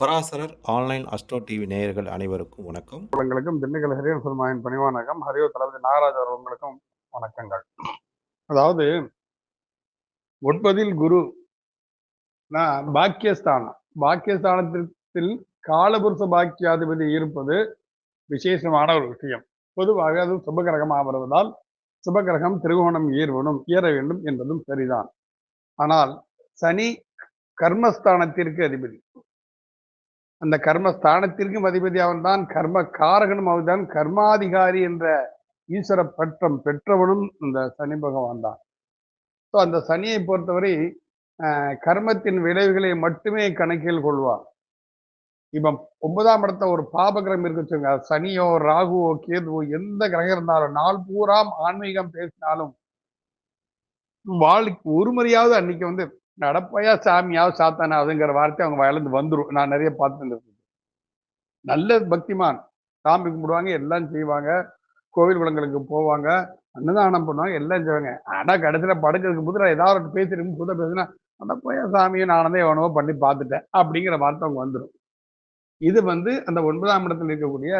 பராசரர் online astro TV நேயர்கள் அனைவருக்கும் வணக்கம். உங்களுக்கும் திண்டுக்கல் ஹரியன் பெருமாயின் பணிவானகம் ஹரியோ தளபதி நாகராஜ் அவர்களுக்கும் வணக்கங்கள். அதாவது ஒன்பதில் குரு பாக்கியஸ்தானம். பாக்கியஸ்தானத்தில் காலபுருஷ பாக்கியாதிபதி இருப்பது விசேஷமான ஒரு விஷயம். பொதுவாக அது சுபகிரகமாக வருவதால் சுபகிரகம் திருகோணம் ஏறுவனும் ஏற வேண்டும் என்பதும் சரிதான். ஆனால் சனி கர்மஸ்தானத்திற்கு அதிபதி. அந்த கர்மஸ்தானத்திற்கும் அதிபதி அவன்தான் கர்ம காரகனும் அவன்தான் கர்மாதிகாரி என்ற ஈஸ்வர பட்டம் பெற்றவனும் இந்த சனி பகவான் தான் ஸோ அந்த சனியை பொறுத்தவரை ஆஹ், கர்மத்தின் விளைவுகளை மட்டுமே கணக்கில் கொள்வார் இப்போ ஒன்பதாம் இடத்த ஒரு பாபகிரகம் கிரகம் இருக்குச்சுங்க சனியோ ராகுவோ கேதுவோ எந்த கிரகம் இருந்தாலும் நாள் பூராம் ஆன்மீகம் பேசினாலும் வாழ்க்கை ஒரு முறையாவது அன்னைக்கு வந்து நடப்பையா சாமியாவது சாத்தானாவதுங்கிற வார்த்தை அவங்க வயலந்து வந்துடும் நான் நிறைய பார்த்துட்டு நல்ல பக்திமான். சாமி கும்பிடுவாங்க எல்லாம் செய்வாங்க. கோவில் குளங்களுக்கு போவாங்க. அன்னதானம் பண்ணுவாங்க எல்லாம் செய்வாங்க. ஆனால் கடைசியில் படுக்கிறதுக்கு புதுல ஏதாவது ஒரு பேசிட்டு புதுல பேசுனா அந்த போய் சாமியை நானதே எவனவோ பண்ணி பார்த்துட்டேன் அப்படிங்கிற வார்த்தை அவங்க வந்துடும் இது வந்து அந்த ஒன்பதாம் இடத்துல இருக்கக்கூடிய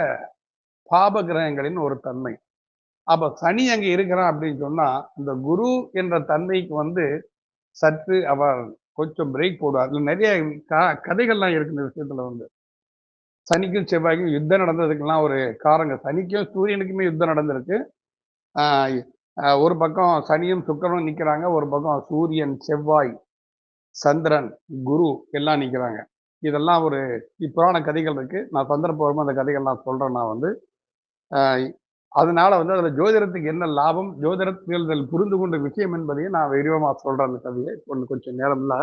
பாப கிரகங்களின் ஒரு தன்மை. அப்போ சனி அங்கே இருக்கிறான் அப்படின்னு சொன்னால் இந்த குரு என்ற தன்மைக்கு வந்து சற்று அவர் கொஞ்சம் பிரேக் போடுவார் நிறைய க- கதைகள்லாம் இருக்கு இந்த விஷயத்துல வந்து. சனிக்கும் செவ்வாய்க்கும் யுத்தம் நடந்ததுக்கெல்லாம் ஒரு காரங்க சனிக்கும் சூரியனுக்குமே யுத்தம் நடந்திருக்கு. ஒரு பக்கம் சனியும் சுக்கரனும் நிற்கிறாங்க ஒரு பக்கம் சூரியன் செவ்வாய் சந்திரன் குரு எல்லாம் நிற்கிறாங்க இதெல்லாம் ஒரு புராண கதைகள் இருக்கு. நான் சந்தர்ப்பம் அந்த கதைகள் நான் சொல்றேன் நான் வந்து. அதனால வந்து அதுல ஜோதிடத்துக்கு என்ன லாபம் ஜோதிடத்தில் புரிந்து கொண்ட விஷயம் என்பதையும் நான் விரிவமா சொல்றேன் அந்த கதையை. ஒன்று கொஞ்சம் நேரம் இல்லை.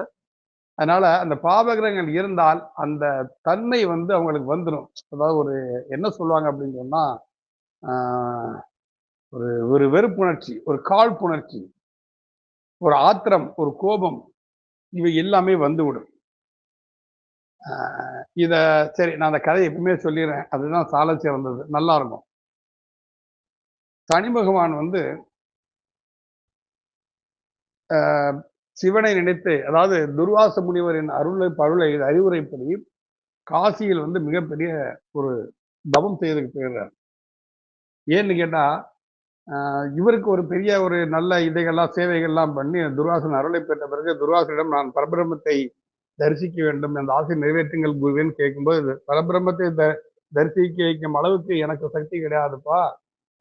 அதனால அந்த பாபகிரகங்கள் இருந்தால் அந்த தன்மை வந்து அவங்களுக்கு வந்துடும் அதாவது ஒரு என்ன சொல்லுவாங்க அப்படின்னு சொன்னா ஒரு ஒரு வெறுப்புணர்ச்சி ஒரு காழ்ப்புணர்ச்சி ஒரு ஆத்திரம் ஒரு கோபம் இவை எல்லாமே வந்துவிடும். ஆஹ் இத சரி நான் அந்த கதையை எப்பவுமே சொல்லிடுறேன். அதுதான் சால சிறந்தது நல்லா இருக்கும். சனி பகவான் வந்து ஆஹ் சிவனை நினைத்து அதாவது துர்வாச முனிவரின் அருளை பருளை அறிவுரைப்படி காசியில் வந்து மிகப்பெரிய ஒரு தவம் செய்ததுக்கு போயிடுறார். ஏன்னு கேட்டா ஆஹ் இவருக்கு ஒரு பெரிய ஒரு நல்ல இதைகள்லாம் சேவைகள்லாம் பண்ணி துர்வாசன் அருளை பெற்ற பிறகு துர்வாசனிடம் நான் பரபிரமத்தை தரிசிக்க வேண்டும் அந்த ஆசை நிறைவேற்றுங்கள் குருவேன்னு கேட்கும்போது பரபிரம்மத்தை த தரிசிக்க வைக்கும் அளவுக்கு எனக்கு சக்தி கிடையாதுப்பா.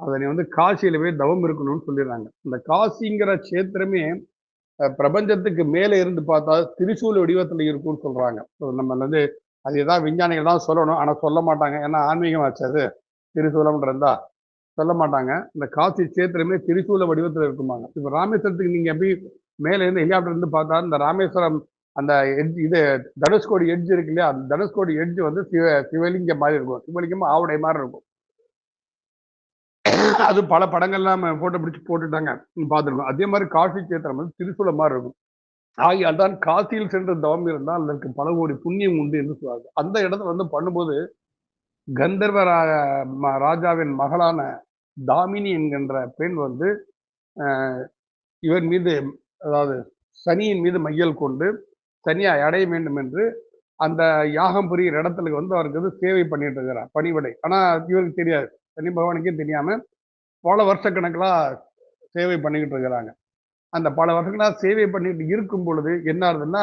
அதனை வந்து காசியில போய் தவம் இருக்கணும்னு சொல்லிடுறாங்க. இந்த காசிங்கிற கஷேத்திரமே பிரபஞ்சத்துக்கு மேலே இருந்து பார்த்தா திரிசூல வடிவத்துல இருக்கும்னு சொல்றாங்க. நம்ம வந்து அது ஏதாவது விஞ்ஞானிகள் தான் சொல்லணும். ஆனா சொல்ல மாட்டாங்க. ஏன்னா ஆன்மீகம் ஆச்சாது அது. இருந்தா சொல்ல மாட்டாங்க. இந்த காசி கஷேத்திரமே திரிசூல வடிவத்துல இருக்குமாங்க இப்போ ராமேஸ்வரத்துக்கு நீங்க எப்படி மேலே இருந்து ஹெலிகாப்டர் இருந்து பார்த்தா இந்த ராமேஸ்வரம் அந்த எட்ஜ் இது தனுஷ்கோடி எட்ஜ் இருக்கு இல்லையா? அந்த தனுஷ்கோடி எட்ஜ் வந்து சிவ சிவலிங்கம் மாதிரி இருக்கும். சிவலிங்கம் ஆவுடை மாதிரி இருக்கும். அது பல படங்கள்லாம் போட்டோ பிடிச்சி போட்டுட்டாங்க. பார்த்துருக்கோம் அதே மாதிரி காசி சேத்திரம் வந்து திருசூல மாதிரி இருக்கும். ஆகியால் தான் காசியில் சென்று தவம் இருந்தால் அதற்கு பல கோடி புண்ணியம் உண்டு என்று சொல்வார்கள். அந்த இடத்துல வந்து பண்ணும்போது கந்தர்வ ரா- ம- ராஜாவின் மகளான தாமினி என்கின்ற பெண் வந்து இவர் மீது அதாவது சனியின் மீது மையல் கொண்டு சனியை அடைய வேண்டும் என்று அந்த யாகம் புரிகிற இடத்துல வந்து அவருக்கு வந்து சேவை பண்ணிட்டு இருக்கிறார் பணிவிடை. ஆனால் இவருக்கு தெரியாது. சனி பகவானுக்கே தெரியாமல் பல வருஷக்கணக்கெலாம் சேவை பண்ணிக்கிட்டு இருக்கிறாங்க. அந்த பல வருஷங்களாக சேவை பண்ணிட்டு இருக்கும் பொழுது என்ன ஆகுதுன்னா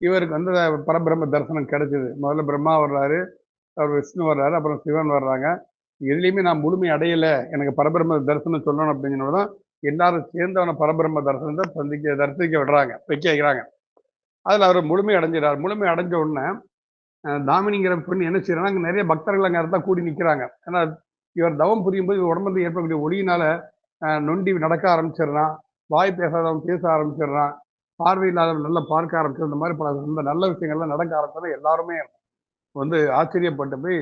இவருக்கு வந்து பரபிரம்ம தரிசனம் கிடைச்சிது. முதல்ல பிரம்மா வர்றாரு அவர் விஷ்ணு வர்றாரு அப்புறம் சிவன் வர்றாங்க. எதுலேயுமே நான் முழுமை அடையலை எனக்கு பரபிரம்ம தரிசனம் சொல்லணும் அப்படிங்கிறத தான் எல்லாரும் சேர்ந்தவன பரபிரம்ம தரிசனத்தை சந்திக்க தரிசிக்க விடுறாங்க வைக்க வைக்கிறாங்க. அதில் அவர் முழுமை அடைஞ்சிடார் முழுமை அடைஞ்ச உடனே தாமினிங்கிற பெண் என்ன செய்யறாங்க நிறைய பக்தர்கள் அங்கே தான் கூடி நிற்கிறாங்க ஏன்னா இவர் தவம் புரியும் போது இவர் உடம்புல ஏற்படக்கூடிய ஒளியினால நொண்டி நடக்க ஆரம்பிச்சிடுறான். வாய் பேசாதவன் பேச ஆரம்பிச்சிடுறான். பார்வை இல்லாதவன் நல்லா பார்க்க ஆரம்பிச்சு இந்த மாதிரி பல இந்த நல்ல விஷயங்கள்லாம் நடக்க ஆரம்பிச்சது எல்லாருமே வந்து ஆச்சரியப்பட்டு போய்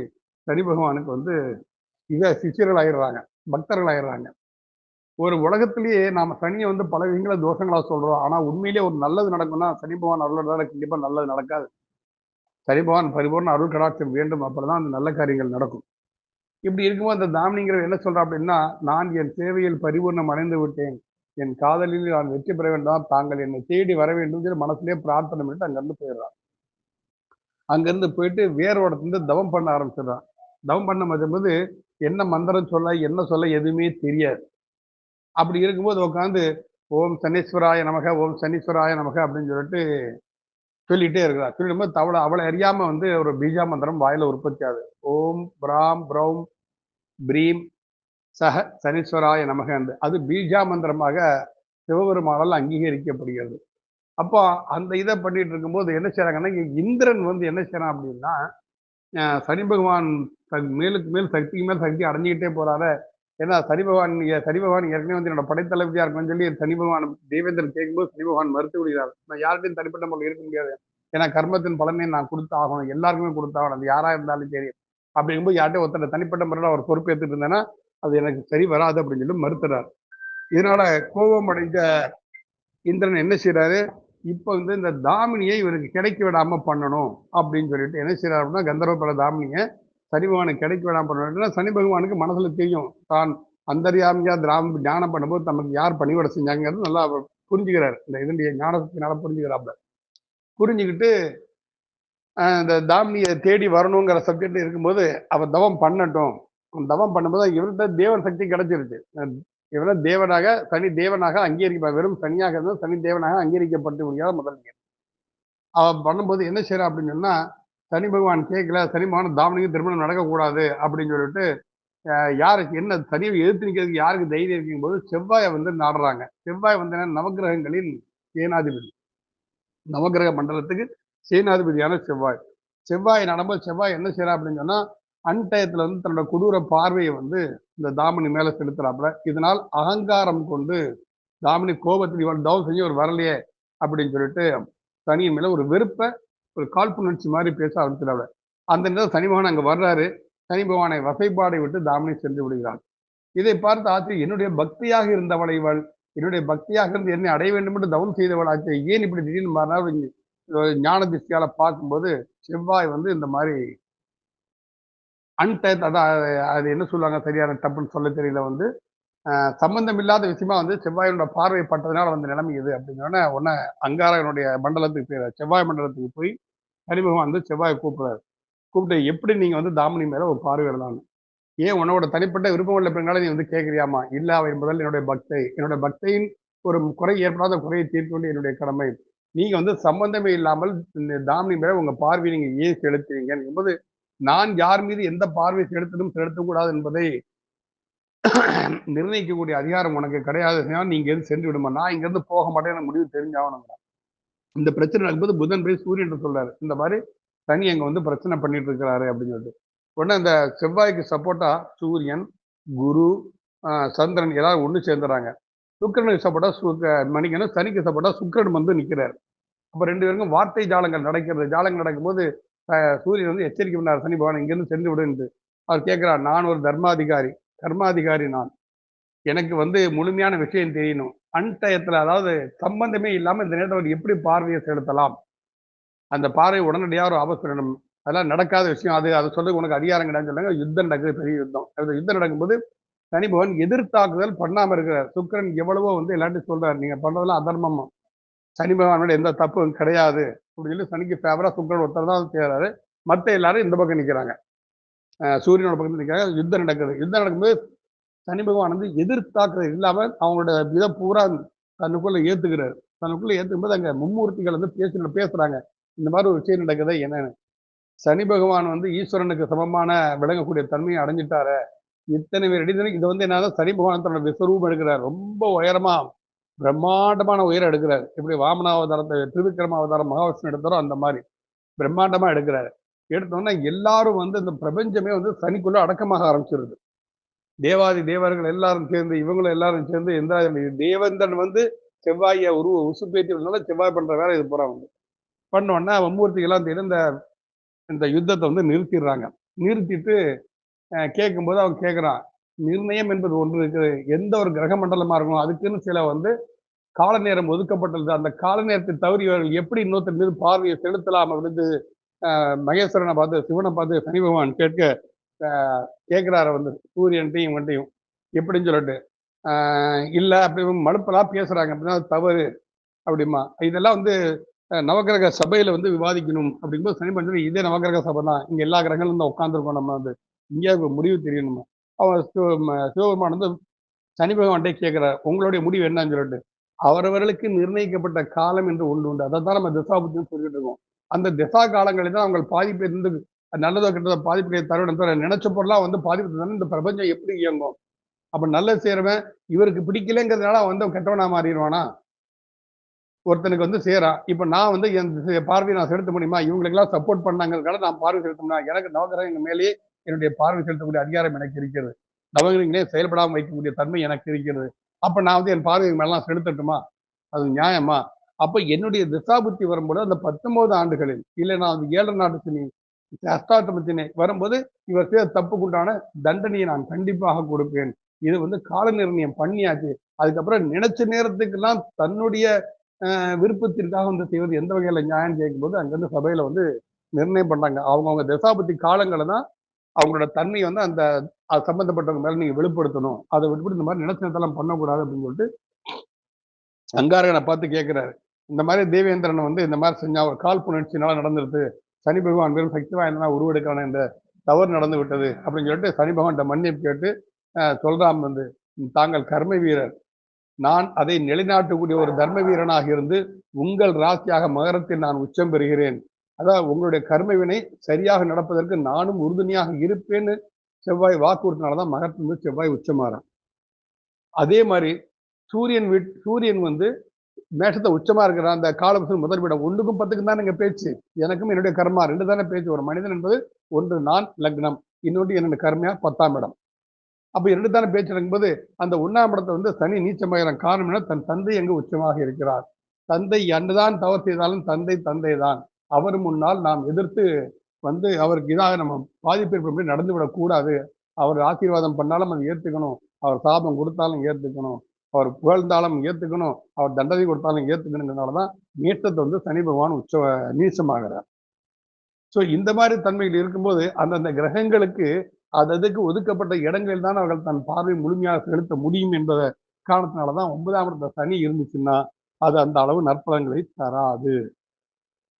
சனி பகவானுக்கு வந்து இத சிஷியர்கள் ஆயிடுறாங்க பக்தர்கள் ஆயிடுறாங்க ஒரு உலகத்திலேயே நாம சனியை வந்து பல விஷயங்கள தோஷங்களா சொல்றோம். ஆனா உண்மையிலேயே ஒரு நல்லது நடக்கும்னா சனி பகவான் அருளோட கண்டிப்பா நல்லது நடக்காது. சனி பகவான் பரிபூர்ண அருள் கடாட்சம் வேண்டும். அப்பதான் அந்த நல்ல காரியங்கள் நடக்கும். இப்படி இருக்கும்போது அந்த தாமினிங்கிற என்ன சொல்றா அப்படின்னா நான் என் சேவையில் பரிபூர்ணம் அடைந்து விட்டேன். என் காதலில் நான் வெற்றி பெற வேண்டாம். தாங்கள் என்னை தேடி வர வேண்டும் சொல்லி மனசுலயே பிரார்த்தனை பண்ணிட்டு அங்கிருந்து போயிடுறான் அங்கிருந்து போயிட்டு வேரோட இருந்து தவம் பண்ண ஆரம்பிச்சிடுறான் தவம் பண்ண போது என்ன மந்திரம் சொல்ல என்ன சொல்ல எதுவுமே தெரியாது. அப்படி இருக்கும்போது உட்காந்து ஓம் சனீஸ்வராய நமக ஓம் சனீஸ்வராய நமக அப்படின்னு சொல்லிட்டு சொல்லிட்டே இருக்கிறார் சொல்லிடும்போது தவளை அவளை அறியாம வந்து ஒரு பீஜா மந்திரம் வாயில உற்பத்தி ஆகுது. ஓம் பிராம் பிரௌம் பிரீம் சக சனீஸ்வராய நமக என்று. அது பீஜா மந்திரமாக சிவபெருமானால் அங்கீகரிக்கப்படுகிறது. அப்போ அந்த இதை பண்ணிட்டு இருக்கும்போது என்ன செய்யறாங்கன்னா இந்திரன் வந்து என்ன செய்யறான் அப்படின்னா சனி பகவான் மேலுக்கு மேல் சக்திக்கு மேல் சக்தி அடைஞ்சிக்கிட்டே போறாரு. ஏன்னா சனி பகவான் சனி பகவான் ஏற்கனவே வந்து என்னோட படைத்தளபதியா இருக்கணும்னு சொல்லி சனி பகவான் தேவேந்திரன் கேட்கும்போது சனி பகவான் மறுத்து விடுகிறார். நான் யார்கிட்டையும் தனிப்பட்ட முறையில் இருக்க முடியாது. ஏன்னா கர்மத்தின் பலனை நான் கொடுத்து ஆகணும். எல்லாருக்குமே கொடுத்தாகணும் அது யாரா இருந்தாலும் சரி. அப்படிங்கும்போது யார்கிட்ட ஒருத்தர் தனிப்பட்ட முறையில் அவர் பொறுப்பேற்றுட்டு இருந்தேன்னா அது எனக்கு சரி வராது அப்படின்னு சொல்லி மறுத்துறார். இதனால கோபம் அடைந்த இந்திரன் என்ன செய்யறாரு இப்போ வந்து இந்த தாமினியை இவருக்கு கிடைக்க விடாம பண்ணணும் அப்படின்னு சொல்லிட்டு என்ன செய்யறாரு அப்படின்னா கந்தர்வபல தாமினியை சனி பகவானுக்கு கிடைக்க வேணாம் பண்ணணும் சனி பகவானுக்கு மனசுல தெரியும். தான் அந்தரியாமியா திராம தியானம் பண்ணும்போது நமக்கு யார் பணிவிட செஞ்சாங்கிறது நல்லா அவர் புரிஞ்சுக்கிறார். இந்த இதனுடைய ஞானத்தினால புரிஞ்சுக்கிறாப்ல புரிஞ்சுக்கிட்டு இந்த தாமினியை தேடி வரணுங்கிற சப்ஜெக்ட் இருக்கும்போது அவர் தவம் பண்ணட்டும். தவம் பண்ணும்போது இவர்கிட்ட தேவன் சக்தி கிடைச்சிருச்சு. இவரை தேவனாக சனி தேவனாக அங்கீகரிக்க வெறும் சனியாக இருந்தால் சனி தேவனாக அங்கீகரிக்கப்பட்டு முடியாத முதல் அவன் பண்ணும்போது என்ன செய்யறான் அப்படின்னு சொன்னா சனி பகவான் கேட்கல சனி பகவான் தாமனிக்கு திருமணம் நடக்கக்கூடாது அப்படின்னு சொல்லிட்டு யாருக்கு என்ன சனியை எதிர்த்து நிற்கிறதுக்கு யாருக்கு தைரியம் இருக்கும் போது செவ்வாயை வந்து நாடுறாங்க. செவ்வாய் வந்து என்ன நவக்கிரகங்களின் சேனாதிபதி. நவக்கிரக மண்டலத்துக்கு சேனாதிபதியான செவ்வாய். செவ்வாய் நடும்போது செவ்வாய் என்ன செய்யறா அப்படின்னு சொன்னா அன்டயத்துல வந்து தன்னோட கொடூர பார்வையை வந்து இந்த தாமினி மேல செலுத்துறாப்புல. இதனால் அகங்காரம் கொண்டு தாமினி கோபத்தில் இவன் தவம் செஞ்சு ஒரு வரலையே அப்படின்னு சொல்லிட்டு சனியின் மேல ஒரு வெறுப்பை ஒரு காழ்ப்புணர்ச்சி மாதிரி பேச ஆரம்பிச்சிடாப்ல அந்த நேரம் சனி பகவான் வர்றாரு. சனி பகவானை வசைப்பாடை விட்டு தாமினி சென்று விடுகிறான் இதை பார்த்து ஆச்சரியம் என்னுடைய பக்தியாக இருந்தவளை இவள். என்னுடைய பக்தியாக இருந்து என்னை அடைய வேண்டும் என்று தவம் செய்தவள் ஆச்சரியம் ஏன் இப்படி திடீர்னு மாறினா ஞான திசையால பார்க்கும்போது செவ்வாய் வந்து இந்த மாதிரி அன்டத் அதான் அது- அது என்ன சொல்லுவாங்க சரியான தப்புன்னு சொல்ல தெரியல வந்து சம்பந்தமில்லாத சம்பந்தம் இல்லாத விஷயமா வந்து செவ்வாயோட பார்வை பட்டதுனால வந்து நிலைமை இது அப்படிங்கிறோன்னே உடனே அங்காரகனுடைய மண்டலத்துக்கு போய் செவ்வாய் மண்டலத்துக்கு போய் அறிமுகம் வந்து செவ்வாயை கூப்பிடுறாரு. கூப்பிட்டு எப்படி நீங்க வந்து தாமினி மேல ஒரு பார்வை இடலாம்னு ஏன் உன்னோட தனிப்பட்ட விருப்பம் உள்ள பெண்களை நீ வந்து கேட்குறியாமா? இல்ல அவை முதல் என்னுடைய பக்தை. என்னுடைய பக்தையின் ஒரு குறை ஏற்படாத குறையை தீர்க்க வேண்டிய என்னுடைய கடமை. நீங்க வந்து சம்பந்தமே இல்லாமல் இந்த தாமினி மேல உங்க பார்வையை நீங்க ஏன் செலுத்துவீங்க என்பது நான் யார் மீது எந்த பார்வை செலுத்தணும் செலுத்தக்கூடாது என்பதை நிர்ணயிக்கக்கூடிய அதிகாரம் உனக்கு கிடையாது நீங்க எது சென்று விடுமா? நான் இங்க இருந்து போக மாட்டேன் எனக்கு முடிவு தெரிஞ்சாகணும் இந்த பிரச்சனை நடக்கும்போது புதன் போய் சூரியன் சொல்றாரு. இந்த மாதிரி சனி அங்க வந்து பிரச்சனை பண்ணிட்டு இருக்கிறாரு அப்படின்னு சொல்லிட்டு. உடனே இந்த செவ்வாய்க்கு சப்போர்ட்டா சூரியன் குரு சந்திரன் எல்லாரும் ஒன்று சேர்ந்துறாங்க. சுக்கரனுக்கு சப்போர்ட்டா சுக்க மணிக்கணும் சனிக்கு சப்போர்ட்டா சுக்கரன் வந்து நிற்கிறார் அப்போ ரெண்டு பேருக்கும் வார்த்தை ஜாலங்கள் நடக்கிறது. ஜாலங்கள் நடக்கும்போது சூரியன் வந்து எச்சரிக்கை பண்ணார். சனி பகவான் இங்கேருந்து சென்று விடுன்னு அவர் கேட்கிறார் நான் ஒரு தர்மாதிகாரி. கர்மாதிகாரி நான். எனக்கு வந்து முழுமையான விஷயம் தெரியணும். அன்டயத்தில் அதாவது சம்பந்தமே இல்லாமல் இந்த நேரத்தில் அவர் எப்படி பார்வையை செலுத்தலாம்? அந்த பார்வை உடனடியாக ஒரு அவசரம் அதெல்லாம் நடக்காத விஷயம். அது அதை சொல்ல உனக்கு அதிகாரம் கிடையாது சொல்லுங்க. யுத்தம் நடக்குது பெரிய யுத்தம். அந்த யுத்தம் நடக்கும்போது சனிபவன் எதிர்த்தாக்குதல் பண்ணாமல் இருக்கிறார். சுக்கிரன் எவ்வளவோ வந்து எல்லாத்தையும் சொல்றாரு. நீங்க பண்றதெல்லாம் அதர்மம். சனி பகவானோட எந்த தப்பும் கிடையாது. அப்படின்னு சொல்லி சனிக்கு ஃபேவரா சுக்கிரன் ஒருத்தர் தான் செய்யறாரு மற்ற எல்லாரும் இந்த பக்கம் நிற்கிறாங்க சூரியனோட பக்கத்தில் நிற்கிறாங்க யுத்தம் நடக்குது. யுத்தம் நடக்கும்போது சனி பகவான் வந்து எதிர்த்தாக்குறது இல்லாம அவங்களோட இதை பூரா தன்னுக்குள்ள ஏத்துக்கிறாரு. தனக்குள்ள ஏத்துக்கும்போது அங்க மும்மூர்த்திகள் வந்து பேசி பேசுறாங்க. இந்த மாதிரி ஒரு விஷயம் நடக்குது என்னன்னு. சனி பகவான் வந்து ஈஸ்வரனுக்கு சமமான விளங்கக்கூடிய தன்மையை அடைஞ்சிட்டாரு. இத்தனை பேர் அடித்தனை இது வந்து என்னன்னா சனி பகவான் தன்னோட விஸ்வரூபம் எடுக்கிறார். ரொம்ப உயரமா பிரம்மாண்டமான உயரம் எடுக்கிறார். எப்படி வாமனாவதாரத்தை திருவிக்கிரம அவதாரம் மகாவிஷ்ணு எடுத்தாரோ அந்த மாதிரி. பிரம்மாண்டமா எடுக்கிறாரு. எடுத்தோன்னா எல்லாரும் வந்து இந்த பிரபஞ்சமே வந்து சனிக்குள்ள அடக்கமாக ஆரம்பிச்சிருது. தேவாதி தேவர்கள் எல்லாரும் சேர்ந்து இவங்களும் எல்லாரும் சேர்ந்து எந்த தேவேந்திரன் வந்து செவ்வாயை உருவ உசுப்பேற்றினால செவ்வாய் பண்ற வேலை இது பூரா வந்து பண்ண உடனே மும்மூர்த்திகள்லாம் சேர்ந்து இந்த இந்த யுத்தத்தை வந்து நிறுத்திடுறாங்க. நிறுத்திட்டு கேட்கும்போது அவன் கேட்குறான் நிர்ணயம் என்பது ஒன்று இருக்குது. எந்த ஒரு கிரக மண்டலமா இருக்கும் அதுக்குன்னு சில வந்து கால நேரம் ஒதுக்கப்பட்டுள்ளது அந்த கால நேரத்தை தவறி இவர்கள் எப்படி இன்னொருத்தர் மீது பார்வையை செலுத்தலாம்? அப்படின்னு மகேஸ்வரனை பார்த்து சிவனை பார்த்து சனி பகவான் கேட்க கேட்குறாரு வந்து சூரியன்ட்டையும் இவன்ட்டையும் எப்படின்னு சொல்லிட்டு இல்லை அப்படி மழுப்பெல்லாம் பேசுறாங்க. அப்படின்னா அது தவறு அப்படிமா. இதெல்லாம் வந்து நவகிரக நவக்கிரக வந்து விவாதிக்கணும். அப்படிங்கும்போது சனி பகவான் இதே நவக்கிரக சபை தான். இங்கே எல்லா கிரகங்களும் தான் உட்காந்துருக்கோம் நம்ம வந்து. இந்தியாவுக்கு முடிவு தெரியணும் அவன் சிவ- சிவபெருமான் வந்து சனி பகவான்ட்டே கேட்குறாரு உங்களுடைய முடிவு என்னன்னு சொல்லிட்டு. அவரவர்களுக்கு நிர்ணயிக்கப்பட்ட காலம் என்று ஒன்று உண்டு. அதை தான் நம்ம திசாபுத்தின்னு சொல்லிட்டு இருக்கோம். அந்த திசா காலங்களில் தான் அவங்க பாதிப்பு இருந்து நல்லதோ கெட்டதோ பாதிப்புகளை தருவிடம் தவிர நினைச்ச பொருளாக வந்து பாதிப்பு தானே இந்த பிரபஞ்சம் எப்படி இயங்கும்? அப்ப நல்லது செய்யறவன் இவருக்கு பிடிக்கலங்கிறதுனால அவன் வந்து அவன் கெட்டவனா மாறிடுவானா? ஒருத்தனுக்கு வந்து சேரா. இப்ப நான் வந்து என் பார்வையை நான் செலுத்த முடியுமா? இவங்களுக்கெல்லாம் சப்போர்ட் பண்ணாங்கிறதுனால நான் பார்வை செலுத்த முடியும் எனக்கு நவகிரகங்கள் மேலேயே என்னுடைய பார்வை செலுத்தக்கூடிய அதிகாரம் எனக்கு இருக்கிறது. நவகிரகங்களே செயல்படாமல் வைக்கக்கூடிய தன்மை எனக்கு இருக்கிறது. அப்ப நான் வந்து என் பார்வை மேலாம் செலுத்தட்டுமா? அது நியாயமா? அப்ப என்னுடைய திசாபுத்தி வரும்போது அந்த பத்தொன்பது ஆண்டுகளில் இல்லை நான் வந்து ஏழரை நாட்டு சினி வரும்போது இவர் செய்த தப்புக்குண்டான தண்டனையை நான் கண்டிப்பாக கொடுப்பேன். இது வந்து கால நிர்ணயம் பண்ணியாச்சு. அதுக்கப்புறம் நினைச்ச நேரத்துக்கெல்லாம் தன்னுடைய விருப்பத்திற்காக வந்து செய்வது எந்த வகையில நியாயம் கேட்கும்போது அங்கிருந்து சபையில வந்து நிர்ணயம் பண்ணாங்க அவங்கவுங்க தசாபத்தி காலங்களை தான் அவங்களோட தன்மையை வந்து அந்த அது சம்பந்தப்பட்டவங்க மேல நீங்க வெளிப்படுத்தணும். அதை விட்டுவிட்டு இந்த மாதிரி நினைச்சதெல்லாம் பண்ணக்கூடாது அப்படின்னு சொல்லிட்டு அங்காரகனை பார்த்து கேட்கிறாரு இந்த மாதிரி தேவேந்திரனை வந்து இந்த மாதிரி செஞ்சா ஒரு கால் புணர்ச்சினால நடந்துருது சனி பகவான் வெறும் சக்தி வாய்ந்தனா உருவெடுக்கான இந்த தவறு நடந்து விட்டது அப்படின்னு சொல்லிட்டு சனி பகவான்கிட்ட மன்னிப்பு கேட்டு சொல்றாம் வந்து தாங்கள் கர்ம வீரர். நான் அதை நிலைநாட்டக்கூடிய ஒரு தர்ம வீரனாக இருந்து உங்கள் ராசியாக மகரத்தில் நான் உச்சம் பெறுகிறேன். அதாவது உங்களுடைய கர்மவினை சரியாக நடப்பதற்கு நானும் உறுதுணையாக இருப்பேன்னு செவ்வாய் வாக்குறுத்தினாலதான் மகரத்திலிருந்து செவ்வாய் உச்சமாறான். அதே மாதிரி சூரியன் வீட் சூரியன் வந்து மேஷத்தை உச்சமா இருக்கிற அந்த காலபுசன் முதல் விடம் ஒன்றுக்கும் பத்துக்கும் தான் எங்க பேச்சு. எனக்கும் என்னுடைய கர்மா ரெண்டு தானே பேச்சு. ஒரு மனிதன் என்பது ஒன்று நான் லக்னம். இன்னொன்று என்னுடைய கர்மையா பத்தாம் இடம். அப்ப இரண்டு தானே பேச்சு இருக்கும்போது அந்த ஒன்னாம் இடத்தை வந்து சனி நீச்சமாகிற காரணம் என்ன? தன் தந்தை எங்கு உச்சமாக இருக்கிறார். தந்தை என்னதான் தவறு செய்தாலும் தந்தை தந்தை தான் அவர் முன்னால் நாம் எதிர்த்து வந்து அவருக்கு இதாக நம்ம பாதிப்பு ஏற்படும் நடந்து விடக்கூடாது அவர் ஆசீர்வாதம் பண்ணாலும் அதை ஏற்றுக்கணும் அவர் சாபம் கொடுத்தாலும் ஏற்றுக்கணும் அவர் புகழ்ந்தாலும் ஏத்துக்கணும் அவர் தண்டனை கொடுத்தாலும் ஏத்துக்கணுங்கிறதுனாலதான் நீட்டத்தை வந்து சனி பகவான் உச்ச நீச்சமாகிறார். ஸோ இந்த மாதிரி தன்மைகள் இருக்கும்போது அந்தந்த கிரகங்களுக்கு அததுக்கு ஒதுக்கப்பட்ட இடங்களில் தான் அவர்கள் தன் பார்வை முழுமையாக செலுத்த முடியும் என்பத காரணத்தினாலதான் ஒன்பதாம் இடத்த சனி இருந்துச்சுன்னா அது அந்த அளவு நற்பலன்களை தராது.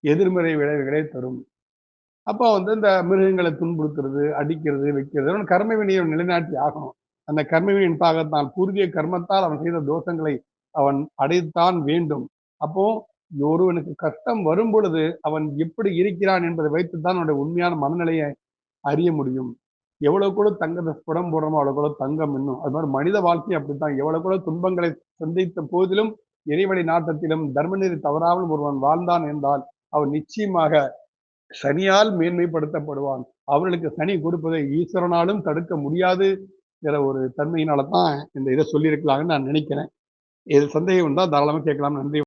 எதிர்மறை விளைவுகளை தரும். அப்போ வந்து இந்த மிருகங்களை துன்புறுத்துறது அடிக்கிறது வைக்கிறது கர்ம வினையை நிலைநாட்டி ஆகணும். அந்த கர்மவினின் பாகத்தான் பூர்வீக கர்மத்தால் அவன் செய்த தோஷங்களை அவன் அடைத்தான் வேண்டும். அப்போ ஒருவனுக்கு கஷ்டம் வரும் பொழுது அவன் எப்படி இருக்கிறான் என்பதை வைத்துத்தான் அவனுடைய உண்மையான மனநிலையை அறிய முடியும். எவ்வளவு கூட தங்கத்தை புடம் போடுறோமோ அவ்வளவு கூட தங்கம் இன்னும். அது மாதிரி மனித வாழ்க்கை அப்படித்தான். எவ்வளவு கூட துன்பங்களை சந்தித்த போதிலும் இறைவழி நாட்டத்திலும் தர்மநெறி தவறாமல் ஒருவன் வாழ்ந்தான் என்றால் அவன் நிச்சயமாக சனியால் மேன்மைப்படுத்தப்படுவான். அவர்களுக்கு சனி கொடுப்பதை ஈஸ்வரனாலும் தடுக்க முடியாது. என்ற ஒரு தன்மையினால தான் இந்த இதை சொல்லியிருக்கலாம்னு நான் நினைக்கிறேன். இது சந்தேகம் இருந்தால் தாராளமாக கேட்கலாம். நன்றி.